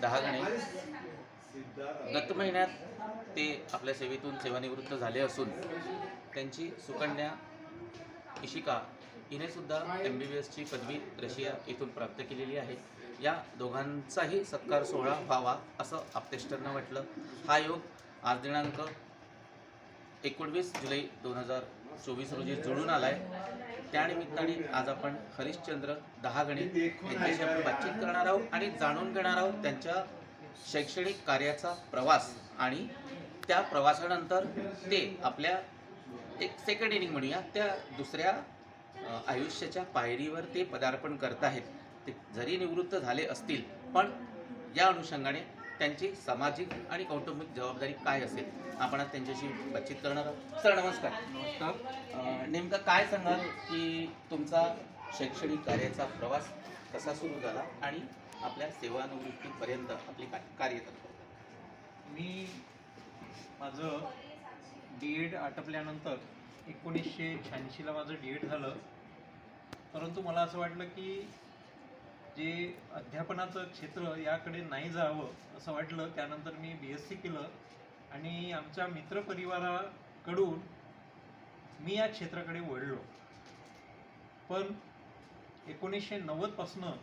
डहागणे गत महिन्यात ते आपल्या सेवेतून सेवानिवृत्त झाले असून त्यांची सुकन्या इशिका हिनेसुद्धा एम बी बी एसची पदवी रशिया येथून प्राप्त केलेली आहे. या दोघांचाही सत्कार सोहळा व्हावा असं आपतेष्टरनं म्हटलं हा योग आज दिनांक एकोणवीस जुलै दोन हजार चोवीस रोजी जुळून आला आहे त्यानिमित्ताने आज आपण हरिश्चंद्र दहागणे यांच्याशी आपण बातचीत करणार आहोत आणि जाणून घेणार आहोत त्यांच्या शैक्षणिक कार्याचा प्रवास. आणि त्या प्रवासानंतर ते आपल्या एक सेकंड इनिंग म्हणूया त्या दुसऱ्या आयुष्याच्या पायरीवर ते पदार्पण करत आहेत. ते जरी निवृत्त झाले असतील पण या अनुषंगाने त्यांची सामाजिक आणि कौटुंबिक जबाबदारी काय असेल आपण आज त्यांच्याशी बातचीत करणार आहोत. सर नमस्कार. नमस्कार. नेमकं काय सांगाल की तुमचा शैक्षणिक कार्याचा प्रवास कसा सुरू झाला आणि आपल्या सेवानिवृत्तीपर्यंत आपली काय कार्यतत्पर मी माझं डी एड आटपल्यानंतर एकोणीसशे शहाऐंशीला माझं डी एड झालं. परंतु मला असं वाटलं की जे अध्यापनाचं क्षेत्र याकडे नाही जावं असं वाटलं त्यानंतर मी बी एस सी केलं. आणि आमच्या मित्रपरिवाराकडून मी या क्षेत्राकडे वळलो. पण एकोणीसशे नव्वदपासनं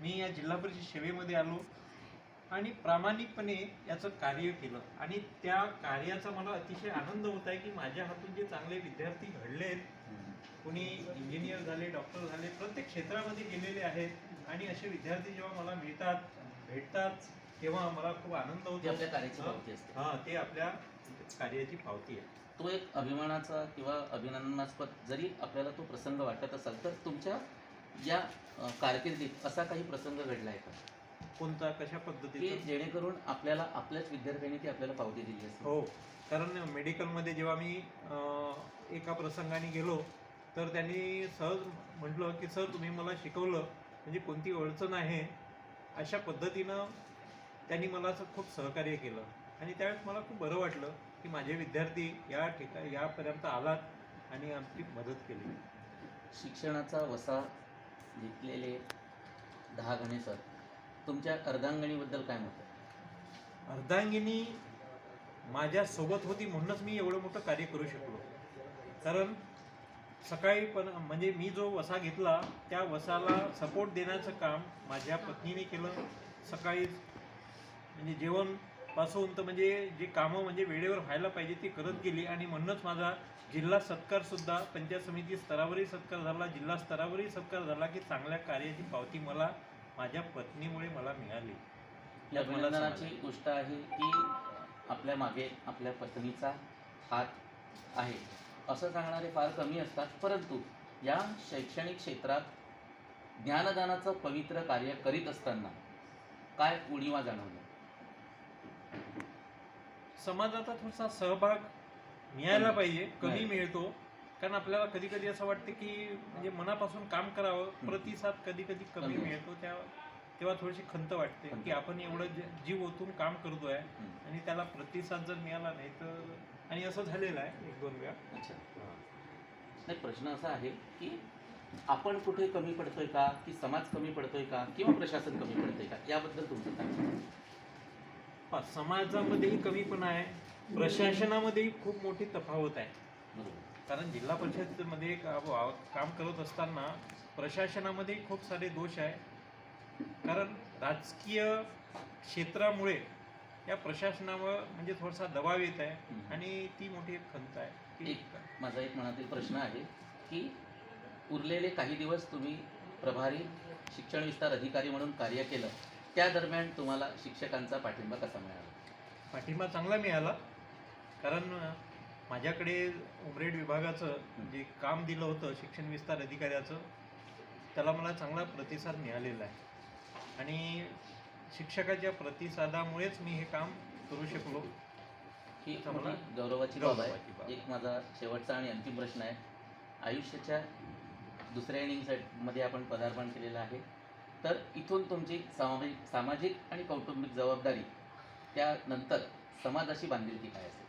मी या जिल्हा परिषद सेवेमध्ये आलो आणि प्रामाणिकपणे याचं कार्य केलं. आणि त्या कार्याचा मला अतिशय आनंद होत आहे की माझ्या हातून जे चांगले विद्यार्थी घडले आहेत कोणी इंजिनियर झाले डॉक्टर झाले प्रत्येक क्षेत्रामध्ये गेलेले आहेत. आणि असे विद्यार्थी जेव्हा मला मिळतात भेटतात तेव्हा मला खूप आनंद होतो. आपल्या कार्याची पावती असते. हा ते आपल्या कार्याची पावती आहे. तो एक अभिमानाचा किंवा अभिनंदनास्पद जरी आपल्याला तो प्रसंग वाटत असेल तर तुमच्या या कारकिर्दीत असा काही प्रसंग घडला आहे का? कोणता? कशा की पद्धतीचं जेणेकरून आपल्याला आपल्याच विद्यार्थ्यांनी ती आपल्याला पावती दिली असेल? हो. कारण मेडिकलमध्ये जेव्हा मी एका प्रसंगाने गेलो तर त्यांनी सहज म्हटलं की सर तुम्ही मला शिकवलं म्हणजे कोणती अडचण आहे? अशा पद्धतीनं त्यांनी मला असं खूप सहकार्य केलं. आणि त्यावेळेस मला खूप बरं वाटलं की माझे विद्यार्थी या ठिका यापर्यंत आलात आणि आमची मदत केली. शिक्षणाचा वसा घेतलेले दहा गणे सर. तुमच्या अर्धांगणीबद्दल काय मत आहे? अर्धांगिनी माझ्या सोबत होती म्हणूनच मी एवढं मोठं कार्य करू शकलो. कारण सकाळी पण म्हणजे मी जो वसा घेतला त्या वसाला सपोर्ट देण्याचं काम माझ्या पत्नीने केलं. सकाळी म्हणजे जेवणपासून तर म्हणजे जे कामं म्हणजे वेळेवर व्हायला पाहिजे ते करत गेली आणि म्हणूनच माझा जिल्हा सत्कार सुद्धा पंचायत समिती स्तरावरही सत्कार झाला जिल्हा स्तरावरही सत्कार झाला की चांगल्या कार्याची पावती मला माझ्या पत्नीमुळे मला मिळाली. या अभिनंदनाची. गोष्ट आहे की आपल्या मागे आपल्या पत्नीचा हात आहे. असं सांगणारे फार कमी असतात परंतु या शैक्षणिक क्षेत्रात ज्ञानदानाचं पवित्र कार्य करीत असताना काय उणीवा जाणवलं समाजाचा थोडासा सहभाग मिळायला. पाहिजे कमी. मिळतो कारण आपल्याला कधी कधी असं वाटतं की म्हणजे मनापासून काम करावं प्रतिसाद कधी कधी कमी. मिळतो त्या तेव्हा थोडीशी खंत वाटते. की आपण एवढं जीव ओतून काम करतोय. आणि त्याला प्रतिसाद जर मिळाला नाही तर आणि असं झालेलं आहे एक दोन वेळा. अच्छा. नाही प्रश्न असा आहे की आपण कुठे कमी पडतोय का की समाज कमी पडतोय का किंवा प्रशासन कमी पडतोय का याबद्दल तुमचं काय समाजामध्येही कमीपणा आहे प्रशासनामध्येही खूप मोठी तफावत आहे. बरोबर. कारण जिल्हा परिषदमध्ये का- वा- काम करत असताना प्रशासनामध्ये खूप सारे दोष आहे. कारण राजकीय क्षेत्रामुळे या प्रशासनावर म्हणजे थोडासा दबाव येत आहे. आणि ती मोठी एक खंत आहे की एक माझा एक मनातील प्रश्न आहे की उरलेले काही दिवस तुम्ही प्रभारी शिक्षण विस्तार अधिकारी म्हणून कार्य केलं त्या दरम्यान तुम्हाला शिक्षकांचा पाठिंबा कसा मिळाला? पाठिंबा चांगला मिळाला कारण माझ्याकडे उमरेड विभागाचं जे काम दिलं होतं शिक्षण विस्तार अधिकाऱ्याचं त्याला मला चांगला प्रतिसाद मिळालेला आहे. आणि शिक्षकाच्या प्रतिसादामुळेच मी हे काम करू शकलो. ही मला गौरवाची बाब आहे. एक माझा शेवटचा आणि अंतिम प्रश्न आहे. आयुष्याच्या दुसऱ्या इनिंगमध्ये आपण पदार्पण केलेलं आहे. तर इथून तुमची सामाजिक सामाजिक आणि कौटुंबिक जबाबदारी त्यानंतर समाजाशी बांधिलकी काय असेल?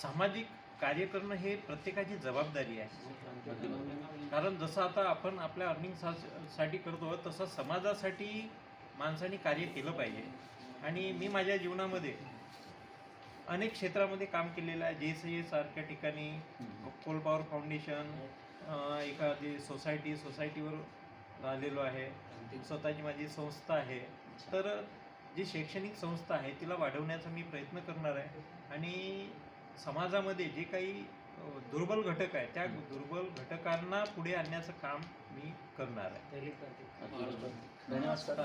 सामाजिक कार्य करणं हे प्रत्येकाची जबाबदारी आहे. कारण जसं आता आपण आपल्या अर्निंगसाठी करतो तसं समाजासाठी माणसाने कार्य केलं पाहिजे. आणि मी माझ्या जीवनामध्ये अनेक क्षेत्रामध्ये काम केलेलं आहे. जे सी सारख्या ठिकाणी कोल पॉवर फाउंडेशन एखादी सोसायटी सोसायटीवर राहिलेलो आहे. स्वतःची माझी संस्था आहे. तर जी शैक्षणिक संस्था आहे तिला वाढवण्याचा मी प्रयत्न करणार आहे. आणि समाजामध्ये जे काही दुर्बल घटक आहे त्या दुर्बल घटकांना पुढे आणण्याचं काम मी करणार आहे. धन्यवाद सर.